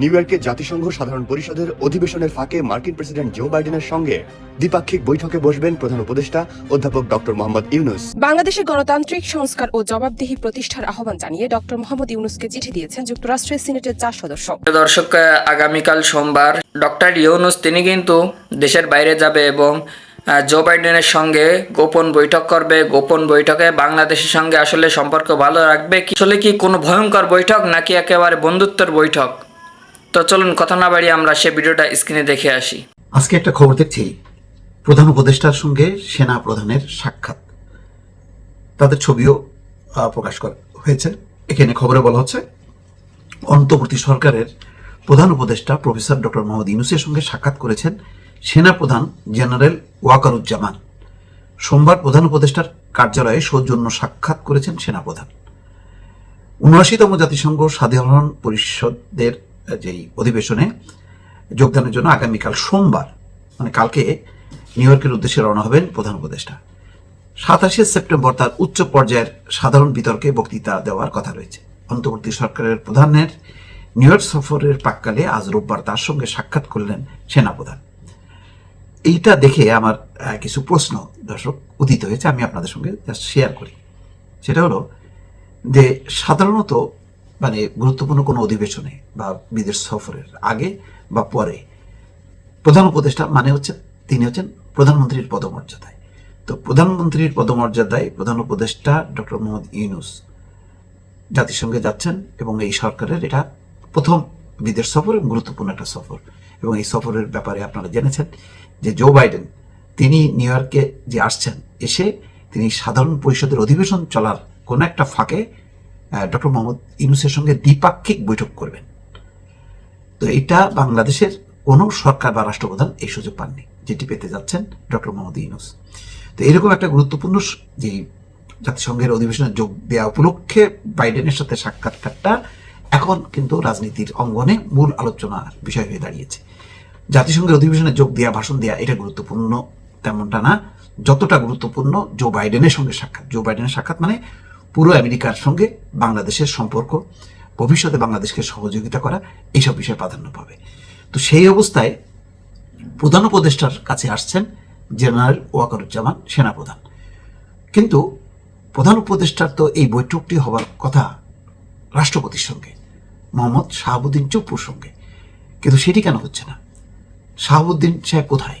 New ইয়র্কে জাতিসংঘ সাধারণ পরিষদের অধিবেশনের ফাঁকে মার্কিন প্রেসিডেন্ট জো বাইডেনের সঙ্গে দ্বিপাক্ষিক বৈঠকে বসবেন প্রধান উপদেষ্টা অধ্যাপক ডক্টর মোহাম্মদ ইউনুস। বাংলাদেশে গণতান্ত্রিক সংস্কার ও জবাবদিহি প্রতিষ্ঠার আহ্বান জানিয়ে ডক্টর মোহাম্মদ ইউনুসকে চিঠি দিয়েছেন যুক্তরাষ্ট্রের সিনেটের চার সদস্য। দর্শক আগামীকাল সোমবার ডক্টর ইউনুস তিনি কিন্তু দেশের বাইরে যাবে এবং জো বাইডেনের সঙ্গে গোপন বৈঠক করবে। গোপন বৈঠকে বাংলাদেশের সঙ্গে আসলে সম্পর্ক ভালো রাখবে আসলে কি কোনো ভয়ঙ্কর বৈঠক নাকি একেবারে বন্ধুত্বের বৈঠক? তো চলুন কথা না বাড়িয়ে আমরা সে ভিডিওটা স্ক্রিনে দেখে আসি। আজকে একটা খবর দেখছি। প্রধান উপদেষ্টার সঙ্গে সেনা প্রধানের সাক্ষাৎ। তাদের ছবিও প্রকাশ করা হয়েছে। এখানে খবরে বলা হচ্ছে, অন্তর্বর্তী সরকারের প্রধান উপদেষ্টা প্রফেসর ডক্টর মোহাম্মদ ইউনুসের সঙ্গে সাক্ষাৎ করেছেন সেনা প্রধান জেনারেল ওয়াকারুজ্জামান। সোমবার প্রধান উপদেষ্টার কার্যালয়ে সৌজন্য সাক্ষাৎ করেছেন সেনাপ্রধান উনআশিতম জাতিসংঘ সাধারণ পরিষদের যেই অধিবেশনে যোগদানের জন্য আগামীকাল সোমবার মানে কালকে নিউ ইয়র্কের উদ্দেশ্যে রওনা হবেন প্রধান উপদেষ্টা। সাতাশে সেপ্টেম্বর তার উচ্চ পর্যায়ের সাধারণ বিতর্কে বক্তৃতা দেওয়ার কথা রয়েছে। অন্তর্বর্তী সরকারের প্রধানের নিউ ইয়র্ক সফরের প্রাককালে আজ রোববার তার সঙ্গে সাক্ষাৎ করলেন সেনাপ্রধান। এইটা দেখে আমার কিছু প্রশ্ন দর্শক উদিত হয়েছে, আমি আপনাদের সঙ্গে শেয়ার করি। সেটা হলো যে সাধারণত মানে গুরুত্বপূর্ণ কোনো অধিবেশনে বা বিদেশ সফরের আগে বা পরে প্রধান উপদেষ্টা মানে হচ্ছে তিনি হচ্ছেন প্রধানমন্ত্রীর পদমর্যাদায়। তো প্রধানমন্ত্রীর পদমর্যাদায় প্রধান উপদেষ্টা ডক্টর মোহাম্মদ ইউনুস জাতিসংঘে যাচ্ছেন এবং এই সরকারের এটা প্রথম বিদেশ সফর এবং গুরুত্বপূর্ণ একটা সফর। এবং এই সফরের ব্যাপারে আপনারা জেনেছেন যে জো বাইডেন তিনি নিউ ইয়র্কে যে আসছেন, এসে তিনি সাধারণ পরিষদের অধিবেশন চলার কোনো একটা ফাঁকে ডক্টর মোহাম্মদ ইউনুসের সঙ্গে দ্বিপাক্ষিক বৈঠক করবেন। তো এটা বাংলাদেশের কোনো সরকার বা রাষ্ট্রপ্রধান এই সুযোগ পাননি, যেটি পেতে যাচ্ছেন ডক্টর মোহাম্মদ ইউনুস। তো এরকম একটা গুরুত্বপূর্ণ যে জাতিসংঘের অধিবেশনে যোগ দেওয়া উপলক্ষে বাইডেনের সাথে সাক্ষাৎকারটা এখন কিন্তু রাজনীতির অঙ্গনে মূল আলোচনার বিষয় হয়ে দাঁড়িয়েছে। জাতিসংঘের অধিবেশনে যোগ দেওয়া ভাষণ দেওয়া এটা গুরুত্বপূর্ণ তেমনটা না, যতটা গুরুত্বপূর্ণ জো বাইডেনের সঙ্গে সাক্ষাৎ। জো বাইডেনের সাক্ষাৎ মানে পুরো আমেরিকার সঙ্গে বাংলাদেশের সম্পর্ক, ভবিষ্যতে বাংলাদেশকে সহযোগিতা করা, এইসব বিষয়ে প্রাধান্য পাবে। তো সেই অবস্থায় প্রধান উপদেষ্টার কাছে আসছেন জেনারেল ওয়াকারুজ্জামান, সেনাপ্রধান। কিন্তু প্রধান উপদেষ্টার তো এই বৈঠকটি হওয়ার কথা রাষ্ট্রপতির সঙ্গে, মোহাম্মদ শাহাবুদ্দিন চুপ্পুর সঙ্গে। কিন্তু সেটি কেন হচ্ছে না? শাহাবুদ্দিন সাহেব কোথায়?